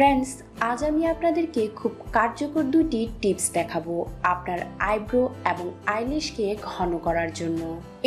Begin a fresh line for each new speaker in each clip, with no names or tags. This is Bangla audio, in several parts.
Friends আজ আমি আপনাদেরকে খুব কার্যকর দুটি টিপস দেখাবো আপনার আইব্রো এবং আইলিশকে ঘন করার জন্য।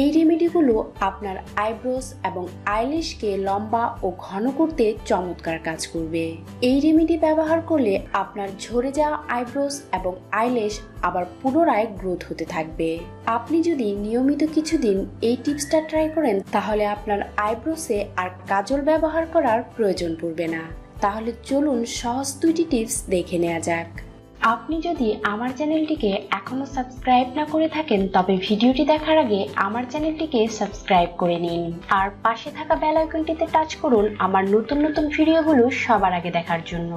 এই রেমেডিগুলো আপনার আইব্রোস এবং আইলিশকে লম্বা ও ঘন করতে চমৎকার কাজ করবে। এই রেমেডি ব্যবহার করলে আপনার ঝরে যাওয়া আইব্রোস এবং আইলিশ আবার পুনরায় গ্রোথ হতে থাকবে। আপনি যদি নিয়মিত কিছুদিন এই টিপসটা ট্রাই করেন, তাহলে আপনার আইব্রোসে আর কাজল ব্যবহার করার প্রয়োজন পড়বে না। তাহলে চলুন সহজ দুইটি টিপস দেখে নেওয়া যাক। আপনি যদি আমার চ্যানেলটিকে এখনও সাবস্ক্রাইব না করে থাকেন, তবে ভিডিওটি দেখার আগে আমার চ্যানেলটিকে সাবস্ক্রাইব করে নিন। আর পাশে থাকা বেল আইকনটিতে টাচ করুন আমার নতুন নতুন ভিডিওগুলো সবার আগে দেখার জন্য।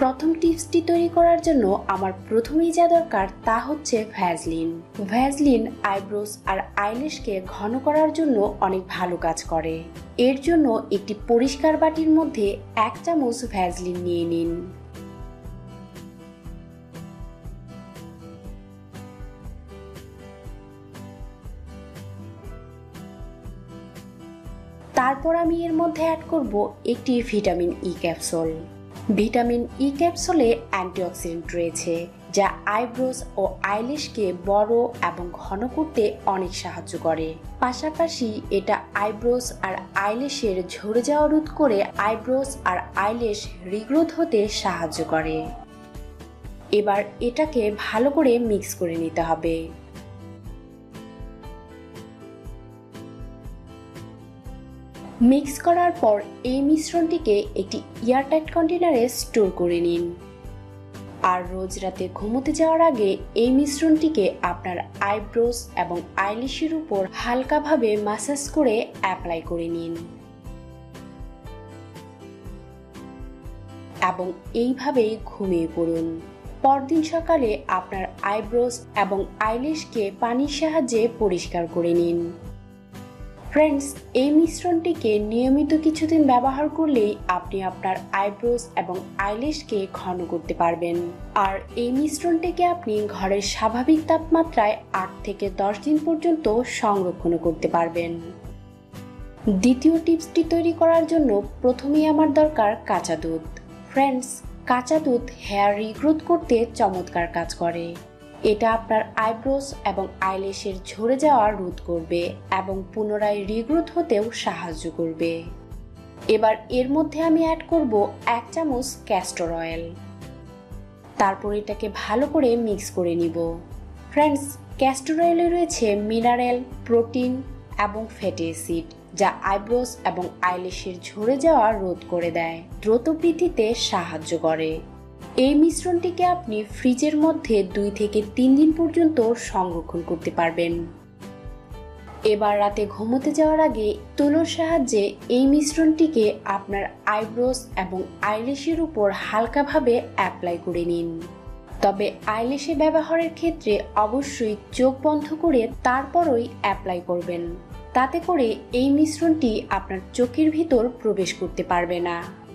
প্রথম টিপসটি তৈরি করার জন্য আমার প্রথমেই যা দরকার তা হচ্ছে ভ্যাজলিন ভ্যাজলিন আইব্রোস আর আইলিশকে ঘন করার জন্য অনেক ভালো কাজ করে। এর জন্য একটি পরিষ্কার বাটির মধ্যে এক চামচ ভ্যাজলিন নিয়ে নিন। তারপর আমি এর মধ্যে অ্যাড করব একটি vitamin E capsule vitamin E ক্যাপসুলে antioxidant রয়েছে। যা আইব্রোস ও আইলিশকে বড় এবং ঘন করতে অনেক সাহায্য করে। পাশাপাশি এটা আইব্রোস আর আইলিশের ঝরে যাওয়া রোধ করে আইব্রোস আর আইলিশ রিগ্রোথ হতে সাহায্য করে। এবার এটাকে ভালো করে মিক্স করে নিতে হবে। মিক্স করার পর এই মিশ্রণটিকে একটি এয়ারটাইট কন্টেনারে স্টোর করে নিন। আর রোজ রাতে ঘুমোতে যাওয়ার আগে এই মিশ্রণটিকে আপনার আইব্রোস এবং আইলিশের উপর হালকাভাবে মাসাজ করে অ্যাপ্লাই করে নিন। এবং এইভাবেই ঘুমিয়ে পড়ুন। পরদিন সকালে আপনার আইব্রোস এবং আইলিশকে পানির সাহায্যে পরিষ্কার করে নিন। ফ্রেন্ডস এই মিশ্রণটিকে নিয়মিত কিছুদিন ব্যবহার করলেই আপনি আপনার আইব্রোস এবং আইলিশকে ঘন করতে পারবেন। আর এই মিশ্রণটিকে আপনি ঘরের স্বাভাবিক তাপমাত্রায় আট থেকে দশ দিন পর্যন্ত সংরক্ষণ করতে পারবেন। দ্বিতীয় টিপসটি তৈরি করার জন্য প্রথমেই আমার দরকার কাঁচা দুধ। ফ্রেন্ডস কাঁচা দুধ হেয়ার রিগ্রোথ করতে চমৎকার কাজ করে। এটা আপনার আইব্রোস এবং আইলেশের ঝরে যাওয়া রোধ করবে এবং পুনরায় রিগ্রোথ হতেও সাহায্য করবে। এবার এর মধ্যে আমি অ্যাড করব এক চামচ ক্যাস্টর অয়েল তারপর এটাকে ভালো করে মিক্স করে নিব। ফ্রেন্ডস ক্যাস্টর অয়েলে রয়েছে মিনারেল প্রোটিন এবং ফ্যাটি অ্যাসিড যা আইব্রোস এবং আইলেশের ঝরে যাওয়া রোধ করে দেয়, দ্রুত বৃদ্ধিতে সাহায্য করে। এই মিশ্রণটিকে আপনি ফ্রিজের মধ্যে দুই থেকে তিন দিন পর্যন্ত সংরক্ষণ করতে পারবেন। এবার রাতে ঘুমোতে যাওয়ার আগে তুলোর সাহায্যে এই মিশ্রণটিকে আপনার আইব্রোস এবং আইলিশের উপর হালকাভাবে অ্যাপ্লাই করে নিন। তবে আইলিশে ব্যবহারের ক্ষেত্রে অবশ্যই চোখ বন্ধ করে তারপরই অ্যাপ্লাই করবেন। তাতে করে এই মিশ্রণটি আপনার চোখের ভিতর প্রবেশ করতে পারবে না।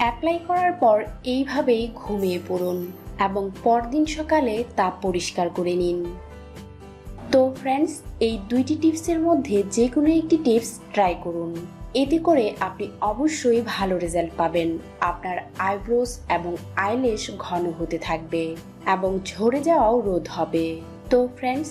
অ্যাপ্লাই করার পর এইভাবেই ঘুমিয়ে পড়ুন এবং পরদিন সকালে তা পরিষ্কার করে নিন। তো ফ্রেন্ডস এই দুইটি টিপসের মধ্যে যে কোনো একটি টিপস ট্রাই করুন। এতে করে আপনি অবশ্যই ভালো রেজাল্ট পাবেন। আপনার আইব্রোস এবং আইলেশ ঘন হতে থাকবে এবং ঝরে যাওয়াও রোধ হবে। তো ফ্রেন্ডস